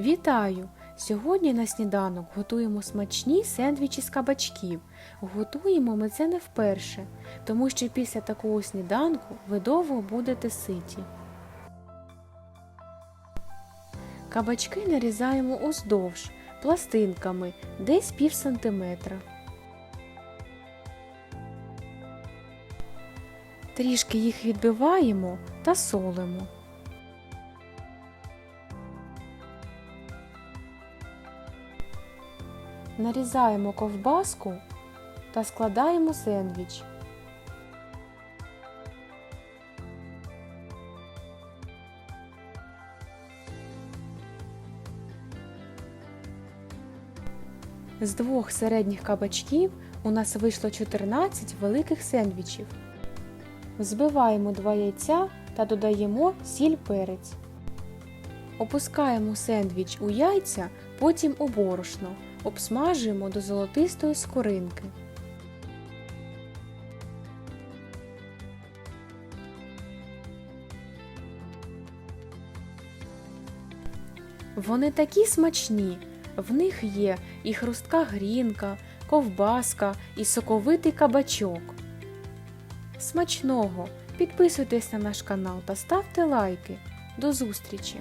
Вітаю! Сьогодні на сніданок готуємо смачні сендвічі з кабачків. Готуємо ми це не вперше, тому що після такого сніданку ви довго будете ситі. Кабачки нарізаємо уздовж пластинками десь пів сантиметра. Трішки їх відбиваємо та солимо. Нарізаємо ковбаску та складаємо сендвіч. З двох середніх кабачків у нас вийшло 14 великих сендвічів. Взбиваємо два яйця та додаємо сіль перець. Опускаємо сендвіч у яйця, потім у борошно. Обсмажуємо до золотистої скоринки. Вони такі смачні. В них є і хрустка грінка, ковбаска, і соковитий кабачок. Смачного! Підписуйтесь на наш канал та ставте лайки. До зустрічі!